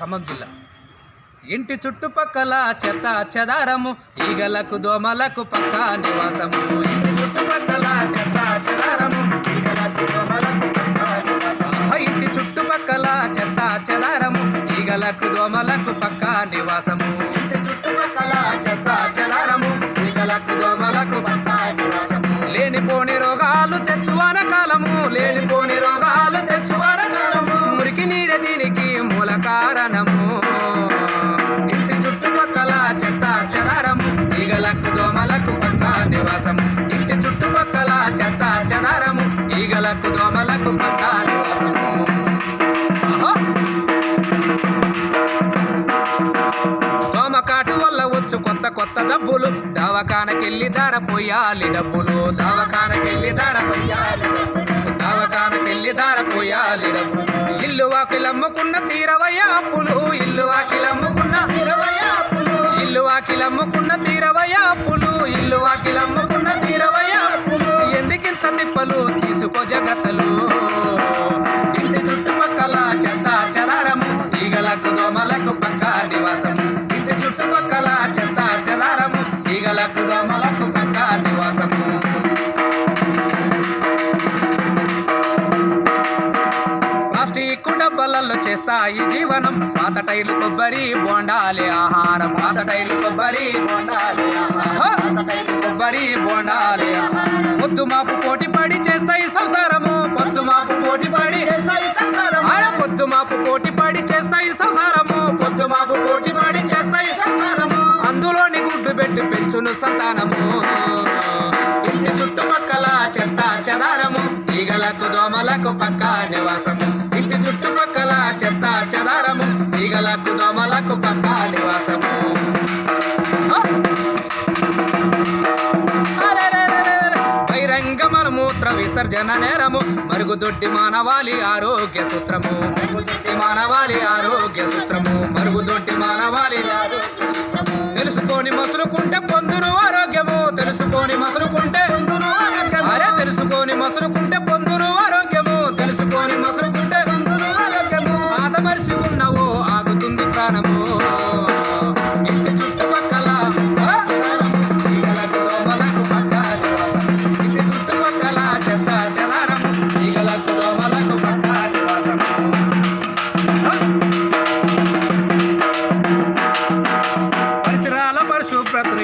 ఖమ్మం జిల్లా. ఇంటి చుట్టుపక్కల చెత్త చెదారము ఈగలకు దోమలకు పక్క నివాసము. డబ్బులు దవాఖానకెళ్ళి ధర పోయాలి డబ్బులు దవాఖానకెళ్ళి ధర పోయాలి దవాఖానకెళ్ళి ధర పోయాలి డబ్బులు. ఇల్లు వాకిలమ్ముకున్న తీరవయ్య అప్పులు ఇల్లు వాకిలమ్ముకున్న తీరవయ్య అప్పులు. ఇల్లు వాకిలమ్ముకున్న చేస్తాయి జీవనం. పాత టైర్లు కొబ్బరి బోండాలి ఆహారం. పాత టైర్లు కొబ్బరి బోండాలి ఆహారం. కొబ్బరి బోండాలి. పొద్దు మాపు పోటీ పడి చేస్తాయి సంసారము. పొద్దు మాపు పోటీ పడి చేస్తాయి సంసారము. ఆడ పొద్దు మాపు పోటీ పడి చేస్తాయి సంసారము. పొద్దు మాపు పోటీ పడి చేస్తాయి సంసారము. అందులోని గుడ్డు పెట్టి పెంచును సంతానము. ఇంటి చుట్టుపక్కల చెత్త చెదారము. ఈగలకు దోమలకు పక్క నివాసము. చుట్టుపక్కల చెత్త చెదారము ఈగలకు దోమలకు పక్క నివాసము. ఆ! మూత్ర విసర్జన నేరము మరుగుదొడ్డి మానవాళి ఆరోగ్య సూత్రము. మరుగుదొడ్డి మానవాళి ఆరోగ్య సూత్రము మరుగుదొడ్డి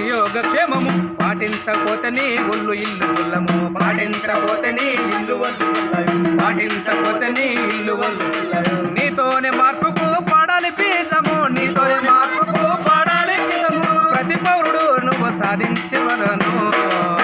యోగక్షేమము. పాటించకపోతే నీ ఒళ్ళు ఇల్లు గుల్లము. పాటించకపోతే నీ ఇల్లు వల్లు గుల్లము. పాటించకపోతే నీ ఇల్లు వల్లు నీతోనే Oh.